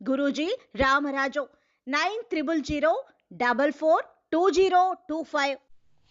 Guruji Ramaraju nine triple zero double four two zero two five.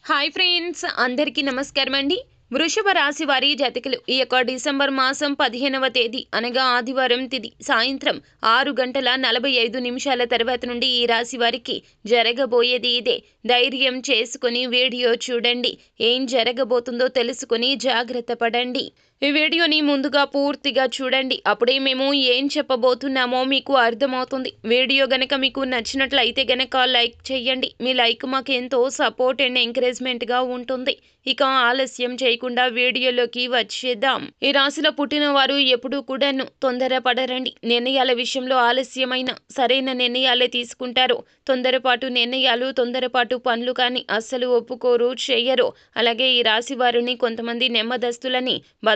Hi friends అందరికీ నమస్కారం అండి. వృషభ రాశి వారి జతకులు ఈ యొక్క డిసెంబర్ మాసం పదిహేనవ తేదీ అనగా ఆదివారం తిది సాయంత్రం ఆరు గంటల నలభై ఐదు నిమిషాల తర్వాత నుండి ఈ రాశి వారికి జరగబోయేది ఇదే. ధైర్యం చేసుకుని వీడియో చూడండి. ఏం జరగబోతుందో తెలుసుకుని జాగ్రత్త పడండి. ఈ వీడియోని ముందుగా పూర్తిగా చూడండి. అప్పుడే మేము ఏం చెప్పబోతున్నామో మీకు అర్థమవుతుంది. వీడియో గనక మీకు నచ్చినట్లయితే గనక లైక్ చేయండి. మీ లైక్ మాకు ఎంతో సపోర్ట్ అండ్ ఎంకరేజ్మెంట్గా ఉంటుంది. ఇక ఆలస్యం చేయకుండా వీడియోలోకి వచ్చేద్దాం. ఈ రాశిలో పుట్టిన వారు ఎప్పుడూ కూడాను తొందరపడరండి. నిర్ణయాల విషయంలో ఆలస్యమైన సరైన నిర్ణయాలే తీసుకుంటారు. తొందరపాటు నిర్ణయాలు తొందరపాటు పనులు కానీ అస్సలు ఒప్పుకోరు చేయరు అలాగే ఈ రాశి వారిని కొంతమంది నెమ్మదస్తులని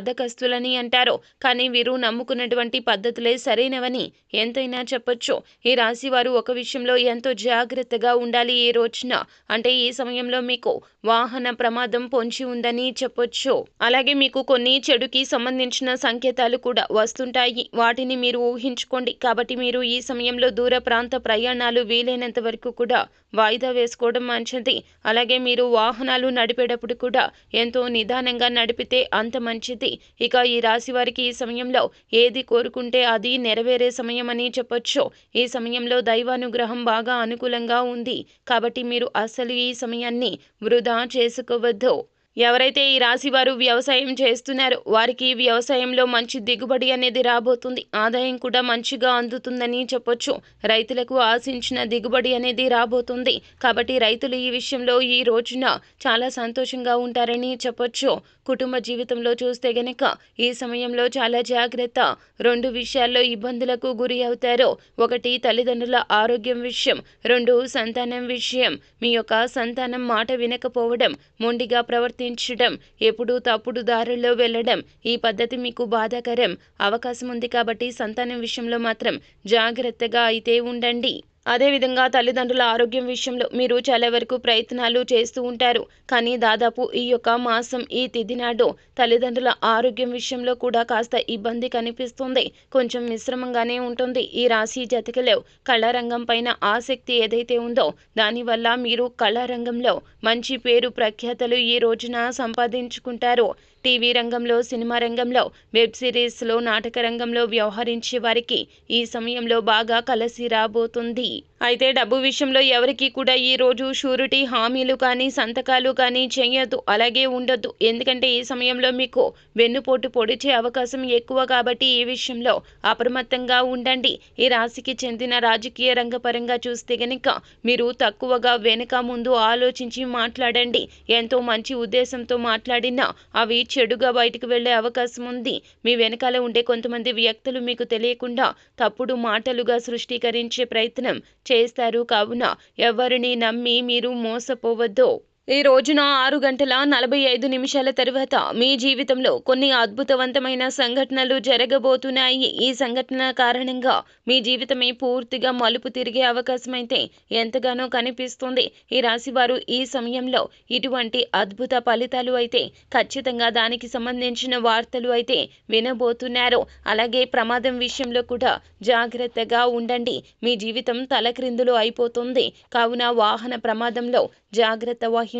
బాధకస్తులని అంటారు. కానీ వీరు నమ్ముకున్నటువంటి పద్ధతులే సరైనవని ఎంతైనా చెప్పొచ్చు. ఈ రాశి వారు ఒక విషయంలో ఎంతో జాగ్రత్తగా ఉండాలి ఈ రోజున. అంటే ఈ సమయంలో మీకు వాహన ప్రమాదం పొంచి ఉందని చెప్పొచ్చు. అలాగే మీకు కొన్ని చెడుకి సంబంధించిన సంకేతాలు కూడా వస్తుంటాయి. వాటిని మీరు ఊహించుకోండి. కాబట్టి మీరు ఈ సమయంలో దూర ప్రాంత ప్రయాణాలు వీలైనంత వరకు కూడా వాయిదా వేసుకోవడం మంచిది. అలాగే మీరు వాహనాలు నడిపేటప్పుడు కూడా ఎంతో నిదానంగా నడిపితే అంత మంచిది. ఇక ఈ రాశి వారికి ఈ సమయంలో ఏది కోరుకుంటే అది నెరవేరే సమయం అని చెప్పొచ్చు. ఈ సమయంలో దైవానుగ్రహం బాగా అనుకూలంగా ఉంది. కాబట్టి మీరు అసలు ఈ సమయాన్ని వృధా చేసుకోవద్దు. ఎవరైతే ఈ రాశి వారు వ్యవసాయం చేస్తున్నారో వారికి వ్యవసాయంలో మంచి దిగుబడి అనేది రాబోతుంది. ఆదాయం కూడా మంచిగా అందుతుందని చెప్పొచ్చు. రైతులకు ఆశించిన దిగుబడి అనేది రాబోతుంది. కాబట్టి రైతులు ఈ విషయంలో ఈ రోజున చాలా సంతోషంగా ఉంటారని చెప్పొచ్చు. కుటుంబ జీవితంలో చూస్తే గనక ఈ సమయంలో చాలా జాగ్రత్త. రెండు విషయాల్లో ఇబ్బందులకు గురి అవుతారు. ఒకటి తల్లిదండ్రుల ఆరోగ్యం విషయం. రెండు సంతానం విషయం. మీ యొక్క సంతానం మాట వినకపోవడం మొండిగా గుర్తించడం ఎప్పుడూ తప్పుడు దారుల్లో వెళ్ళడం ఈ పద్ధతి మీకు బాధాకరం. అవకాశం ఉంది కాబట్టి సంతానం విషయంలో మాత్రం జాగ్రత్తగా అయితే ఉండండి. అదేవిధంగా తల్లిదండ్రుల ఆరోగ్యం విషయంలో మీరు చాలా వరకు ప్రయత్నాలు చేస్తూ ఉంటారు. కానీ దాదాపు ఈ యొక్క మాసం ఈ తిథి నాడు తల్లిదండ్రుల ఆరోగ్యం విషయంలో కూడా కాస్త ఇబ్బంది కనిపిస్తుంది. కొంచెం మిశ్రమంగానే ఉంటుంది. ఈ రాశి జతకలో కళారంగం పైన ఆసక్తి ఏదైతే ఉందో దానివల్ల మీరు కళారంగంలో మంచి పేరు ప్రఖ్యాతలు ఈ రోజున సంపాదించుకుంటారు. టీవీ రంగంలో సినిమా రంగంలో వెబ్ సిరీస్లో నాటక రంగంలో వ్యవహరించే వారికి ఈ సమయంలో బాగా కలసి రాబోతుంది. అయితే డబ్బు విషయంలో ఎవరికి కూడా ఈ రోజు షూరిటీ హామీలు కానీ సంతకాలు కానీ చేయొద్దు అలాగే ఉండొద్దు. ఎందుకంటే ఈ సమయంలో మీకు వెన్నుపోటు పొడిచే అవకాశం ఎక్కువ కాబట్టి ఈ విషయంలో అప్రమత్తంగా ఉండండి. ఈ రాశికి చెందిన రాజకీయ రంగపరంగా చూస్తే గనుక మీరు తక్కువగా వెనుక ముందు ఆలోచించి మాట్లాడండి. ఎంతో మంచి ఉద్దేశంతో మాట్లాడినా అవి చెడుగా బయటకు వెళ్ళే అవకాశం ఉంది. మీ వెనకాల ఉండే కొంతమంది వ్యక్తులు మీకు తెలియకుండా తప్పుడు మాటలుగా సృష్టీకరించే ప్రయత్నం చేస్తారు. కావున ఎవరిని నమ్మి మీరు మోసపోవద్దు. ఈ రోజున ఆరు గంటల నలభై ఐదు నిమిషాల తర్వాత మీ జీవితంలో కొన్ని అద్భుతవంతమైన సంఘటనలు జరగబోతున్నాయి. ఈ సంఘటన కారణంగా మీ జీవితమే పూర్తిగా మలుపు తిరిగే అవకాశం అయితే ఎంతగానో కనిపిస్తుంది. ఈ రాశి వారు ఈ సమయంలో ఇటువంటి అద్భుత ఫలితాలు అయితే ఖచ్చితంగా దానికి సంబంధించిన వార్తలు అయితే వినబోతున్నారు. అలాగే ప్రమాదం విషయంలో కూడా జాగ్రత్తగా ఉండండి. మీ జీవితం తలక్రిందులు అయిపోతుంది. కావున వాహన ప్రమాదంలో జాగ్రత్త వహించండి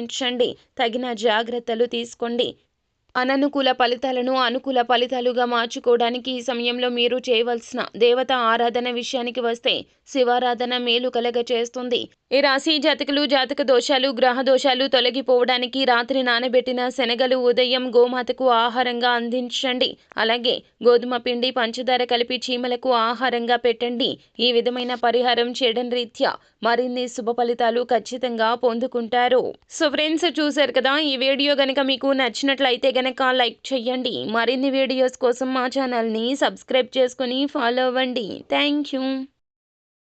తగిన జాగ్రత్తలు తీసుకోండి. అననుకూల ఫలితాలను అనుకూల ఫలితాలుగా మార్చుకోవడానికి ఈ సమయంలో మీరు చేయవలసిన దేవత ఆరాధన విషయానికి వస్తే శివారాధన మేలు కలగ చేస్తుంది ఈ రాశి జాతకులు జాతక దోషాలు గ్రహ దోషాలు తొలగిపోవడానికి రాత్రి నానబెట్టిన శనగలు ఉదయం గోమాతకు ఆహారంగా అందించండి. అలాగే గోధుమ పిండి పంచదార కలిపి చీమలకు ఆహారంగా పెట్టండి. ఈ విధమైన పరిహారం చేయడం రీత్యా మరిన్ని శుభ ఫలితాలు ఖచ్చితంగా పొందుకుంటారు. సో ఫ్రెండ్స్ చూశారు కదా ఈ వీడియో గనక మీకు నచ్చినట్లయితే గనక లైక్ చేయండి. మరిన్ని వీడియోస్ కోసం మా ఛానల్ని సబ్స్క్రైబ్ చేసుకుని ఫాలో అవ్వండి. Thank you.